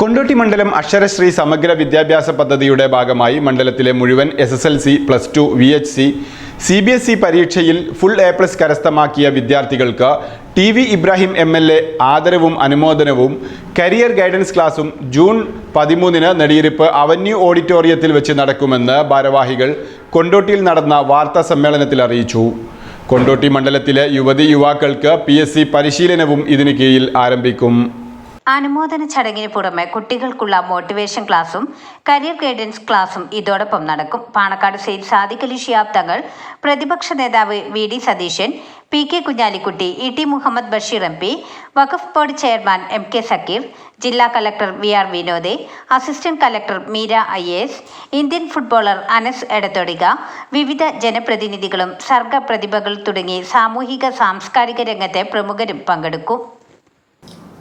കൊണ്ടോട്ടി മണ്ഡലം അക്ഷരശ്രീ സമഗ്ര വിദ്യാഭ്യാസ പദ്ധതിയുടെ ഭാഗമായി മണ്ഡലത്തിലെ മുഴുവൻ S S L C plus two V H C C B S E പരീക്ഷയിൽ ഫുൾ എ പ്ലസ് കരസ്ഥമാക്കിയ വിദ്യാർത്ഥികൾക്ക് T V Ibrahim M L A ആദരവും അനുമോദനവും കരിയർ ഗൈഡൻസ് ക്ലാസും ജൂൺ പതിമൂന്നിന് നെടിയിരിപ്പ് അവന്യൂ ഓഡിറ്റോറിയത്തിൽ വെച്ച് നടക്കുമെന്ന് ഭാരവാഹികൾ കൊണ്ടോട്ടിയിൽ നടന്ന വാർത്താ സമ്മേളനത്തിൽ അറിയിച്ചു. കൊണ്ടോട്ടി മണ്ഡലത്തിലെ യുവതി യുവാക്കൾക്ക് പി എസ് സി പരിശീലനവും ഇതിന് കീഴിൽ ആരംഭിക്കും. അനുമോദന ചടങ്ങിന് പുറമെ കുട്ടികൾക്കുള്ള മോട്ടിവേഷൻ ക്ലാസും കരിയർ ഗൈഡൻസ് ക്ലാസും ഇതോടൊപ്പം നടക്കും. പാണക്കാട് സെയ്ദ് സാദിഖ് അലി ഷിയാബ് തങ്ങൾ പ്രതിപക്ഷ നേതാവ് V D Satheesan P K Kunhalikutty E T Muhammad Basheer M P Waqf board chairman M K Zakir ജില്ലാ collector V R Vinod assistant collector Meera I S Indian footballer Anas Edathodika വിവിധ ജനപ്രതിനിധികളും സർഗ പ്രതിഭകൾ തുടങ്ങി സാമൂഹിക സാംസ്കാരിക രംഗത്തെ പ്രമുഖരും പങ്കെടുക്കും.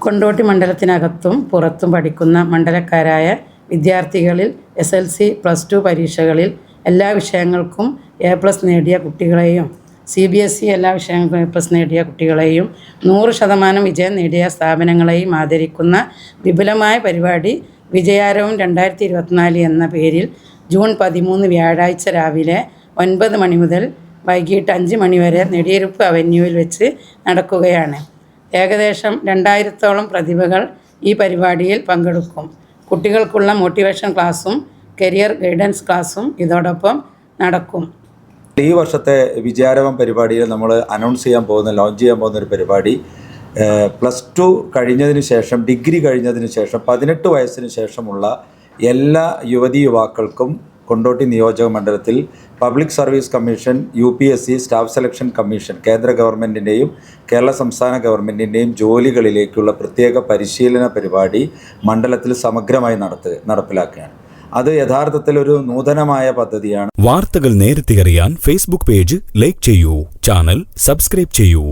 കൊണ്ടോട്ടി മണ്ഡലത്തിനകത്തും പുറത്തും പഠിക്കുന്ന മണ്ഡലക്കാരായ വിദ്യാർത്ഥികളിൽ S L C plus two പരീക്ഷകളിൽ എല്ലാ വിഷയങ്ങൾക്കും എ പ്ലസ് നേടിയ കുട്ടികളെയും സി ബി എസ് ഇ എല്ലാ വിഷയങ്ങൾക്കും എ പ്ലസ് നേടിയ കുട്ടികളെയും നൂറ് ശതമാനം വിജയം നേടിയ സ്ഥാപനങ്ങളെയും ആദരിക്കുന്ന വിപുലമായ പരിപാടി വിജയാരവം രണ്ടായിരത്തി ഇരുപത്തിനാല് എന്ന പേരിൽ ജൂൺ പതിമൂന്ന് വ്യാഴാഴ്ച രാവിലെ ഒൻപത് മണി മുതൽ വൈകിട്ട് അഞ്ച് മണി വരെ നെടിയിരുപ്പ് അവന്യൂവിൽ വെച്ച് നടക്കുകയാണ്. ഏകദേശം രണ്ടായിരത്തോളം പ്രതിഭകൾ ഈ പരിപാടിയിൽ പങ്കെടുക്കും. കുട്ടികൾക്കുള്ള മോട്ടിവേഷൻ ക്ലാസ്സും കരിയർ ഗൈഡൻസ് ക്ലാസ്സും ഇതോടൊപ്പം നടക്കും. ഈ വർഷത്തെ വിജയാരവം പരിപാടിയിൽ നമ്മൾ അനൗൺസ് ചെയ്യാൻ പോകുന്ന ലോഞ്ച് ചെയ്യാൻ പോകുന്ന ഒരു പരിപാടി പ്ലസ് ടു കഴിഞ്ഞതിന് ശേഷം ഡിഗ്രി കഴിഞ്ഞതിന് ശേഷം പതിനെട്ട് വയസ്സിന് ശേഷമുള്ള എല്ലാ യുവതി യുവാക്കൾക്കും കൊണ്ടോട്ടി നിയോജക മണ്ഡലത്തിൽ public service commission U P S C staff selection commission കേന്ദ്ര ഗവൺമെന്റിന്റെയും കേരള സംസ്ഥാന ഗവൺമെന്റിന്റെയും ജോലികളിലേക്കുള്ള പ്രത്യേക പരിശീലന പരിപാടി മണ്ഡലത്തിൽ സമഗ്രമായി നടത്തുക നടപ്പിലാക്കുകയാണ്. അത് യഥാർത്ഥത്തിൽ ഒരു നൂതനമായ പദ്ധതിയാണ്. വാർത്തകൾ നേരത്തെ അറിയാൻ ഫേസ്ബുക്ക് പേജ് ലൈക്ക് ചെയ്യൂ ചാനൽ സബ്സ്ക്രൈബ് ചെയ്യൂ.